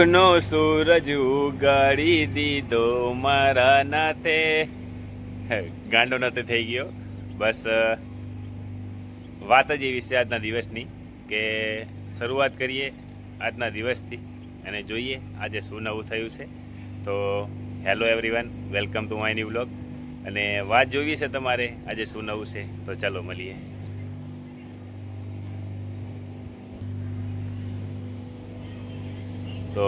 સુખનો સૂરજ ઉગાડી દીધો મારા નાથે. ગાંડો નાથે થઈ ગયો. બસ વાત જ એવી છે આજના દિવસની કે શરૂઆત કરીએ આજના દિવસથી અને જોઈએ આજે શું નવું થયું છે. તો, hello everyone, welcome to my new blog અને વાત જોવી છે તમારે આજે શું નવું છે, તો ચાલો મળીએ. તો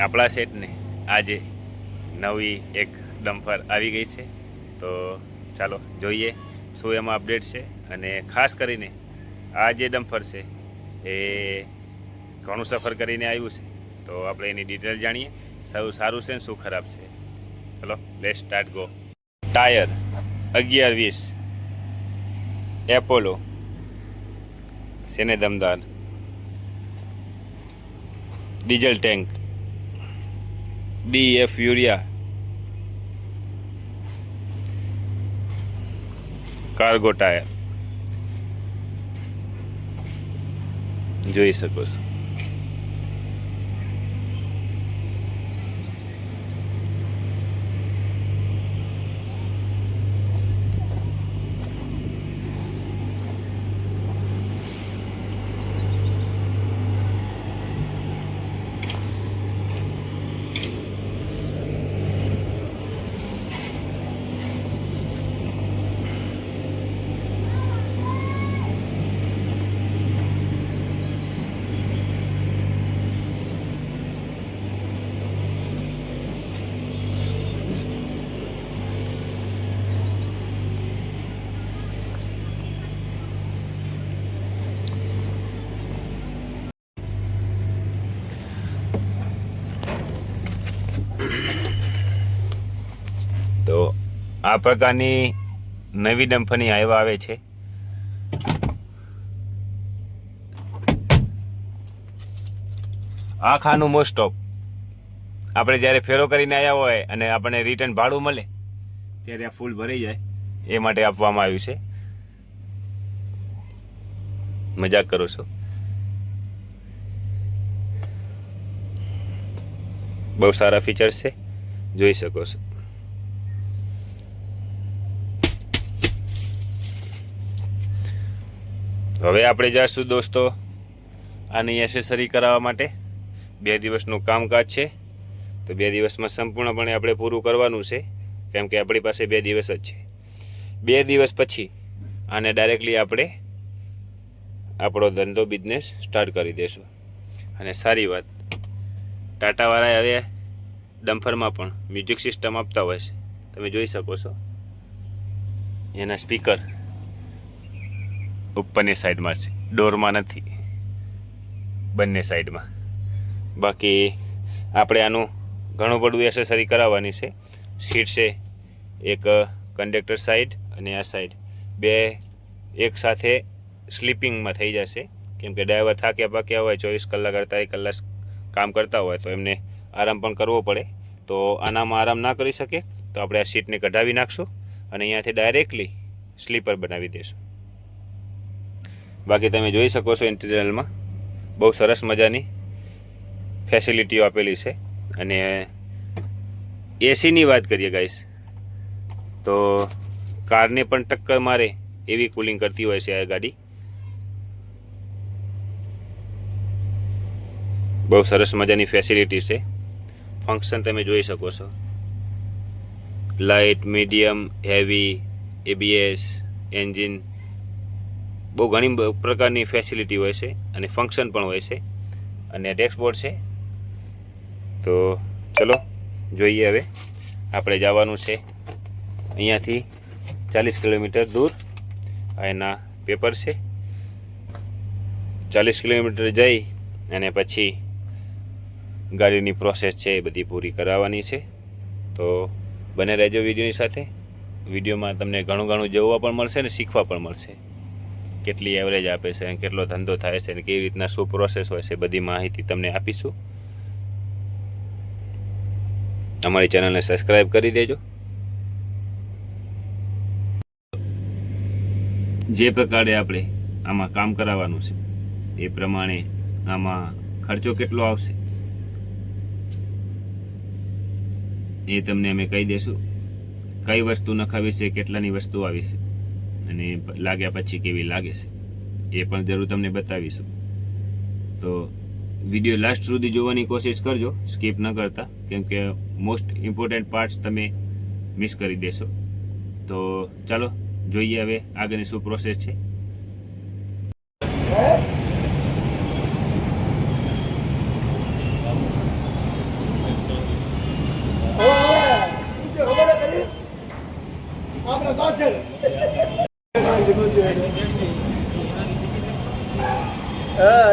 આપણા સેટને આજે નવી એક ડમ્ફર આવી ગઈ છે. તો ચાલો જોઈએ શું એમાં અપડેટ છે અને ખાસ કરીને આ જે ડમ્ફર છે એ ઘણું સફર કરીને આવ્યું છે. તો આપણે એની ડિટેલ જાણીએ સૌ સારું છે ને શું ખરાબ છે. ચલો લેટ સ્ટાર્ટ ગો ટાયર અગિયાર વીસ. એપોલો સેને દમદાર. Diesel tank. DF urea. Cargo tyre. જોઈ શકો છો. તો આ પ્રકારની નવી ડમ્ફરની આવ્યા આવે છે. આ ખાનું મોસ્ટ ઓફ આપણે જ્યારે ફેરો કરીને આવ્યા હોય અને આપણને રિટર્ન ભાડું મળે, ત્યારે આ ફૂલ ભરાઈ જાય. એ માટે આપવામાં આવ્યું છે. મજાક કરો છો. બહુ સારા ફીચર્સ છે. જોઈ શકો છો. હવે આપણે જઈશું દોસ્તો, આની એસેસરી કરાવવા માટે. બે દિવસનું કામકાજ છે, તો બે દિવસમાં સંપૂર્ણપણે આપણે પૂરું કરવાનું છે, કેમ કે આપણી પાસે બે દિવસ જ છે. બે દિવસ પછી આને ડાયરેક્ટલી આપણે આપણો ધંધો બિઝનેસ સ્ટાર્ટ કરી દઈશું અને સારી વાત, ટાટાવાળાએ હવે ડમ્ફરમાં પણ મ્યુઝિક સિસ્ટમ આપતા હોય છે. તમે જોઈ શકો છો. એના સ્પીકર ઉપરની સાઈડમાં છે. ડોરમાં નથી. બંને સાઈડમાં. બાકી આપણે આનું ઘણું બધું એસેસરી કરાવવાની છે. સીટ છે, એક કંડક્ટર સાઈડ અને આ સાઈડ બે એક સાથે સ્લીપિંગમાં થઈ જશે. કેમ કે ડ્રાઈવર થાક્યા પાક્યા હોય, ચોવીસ કલાક અડતાલીસ કલાક કામ કરતા હોય, તો એમને આરામ પણ કરવો પડે. તો આનામાં આરામ ના કરી શકે, તો આપણે આ સીટને કઢાવી નાખશું અને અહીંયાથી ડાયરેક્ટલી સ્લીપર બનાવી દઈશું બાકી તમે જોઈ શકો છો ઇન્ટિરિયરમાં બહુ સરસ મજાની ફેસિલિટીઓ આપેલી છે. અને એસીની વાત કરીએ ગાઈસ તો કારને પણ ટક્કર મારે એવી કુલિંગ કરતી હોય છે આ ગાડી. બહુ સરસ મજાની ફેસિલિટી છે. ફંક્શન તમે જોઈ શકો છો. Light medium heavy ABS engine બહુ ઘણી પ્રકારની ફેસિલિટી હોય છે અને ફંક્શન પણ હોય છે અને ડેશબોર્ડ છે. તો ચલો, જોઈએ હવે. આપણે જવાનું છે અહીંયાથી ચાલીસ કિલોમીટર દૂર. એના પેપર છે. ચાલીસ કિલોમીટર જઈ અને પછી ગાડીની પ્રોસેસ છે એ બધી પૂરી કરાવવાની છે. તો બને રહેજો વિડીયોની સાથે. વિડીયોમાં તમને ઘણું ઘણું જોવા પણ મળશે ને શીખવા પણ મળશે. કેટલી એવરેજ આપે છે અને કેટલો ધંધો થાય છે અને કેવી રીતના શું પ્રોસેસ હોય છે બધી માહિતી તમને આપીશું. અમારી ચેનલને સબસ્ક્રાઈબ કરી દેજો. જે પ્રકારે આપણે આમાં કામ કરાવવાનું છે, એ પ્રમાણે આમાં ખર્ચો કેટલો આવશે, એ તમને અમે કહી દઈશું કઈ વસ્તુ નખાવી છે, કેટલાની વસ્તુ આવી છે અને લાગ્યા પછી કેવી લાગે છે? એ પણ જરૂર તમને બતાવીશું. તો વીડિયો લાસ્ટ સુધી જોવાની કોશિશ કરજો, સ્કીપ ન કરતા, કેમ કે મોસ્ટ ઇમ્પોર્ટન્ટ પાર્ટ્સ તમે મિસ કરી દેશો. તો ચાલો, જોઈએ હવે આગળની શું પ્રોસેસ છે.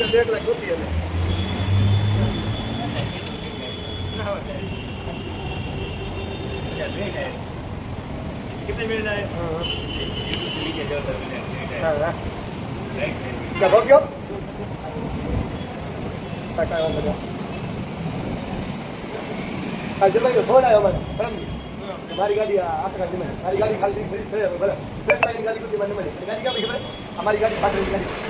કીધું કે ના તમે એક લાખ ગોતી એને હા હા क्या हो गया કાકા આવ્યા બધા આ જમાઈ ફોન આવ્યો મને સમજી મારી ગાડી આ આટલા જમાઈ મારી ગાડી ખાલી ફરી ફરી બરાબર ફરી ગાડી કોઈ મને મળી ગાડી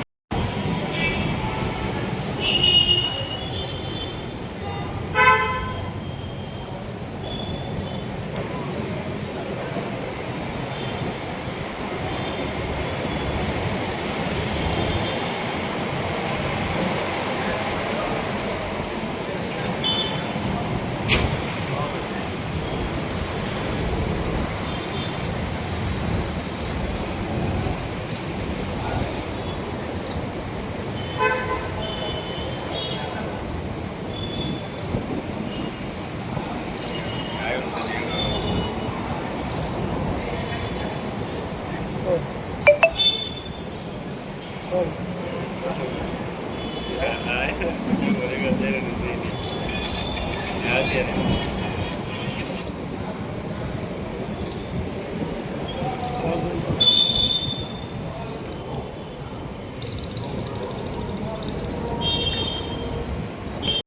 Yeah.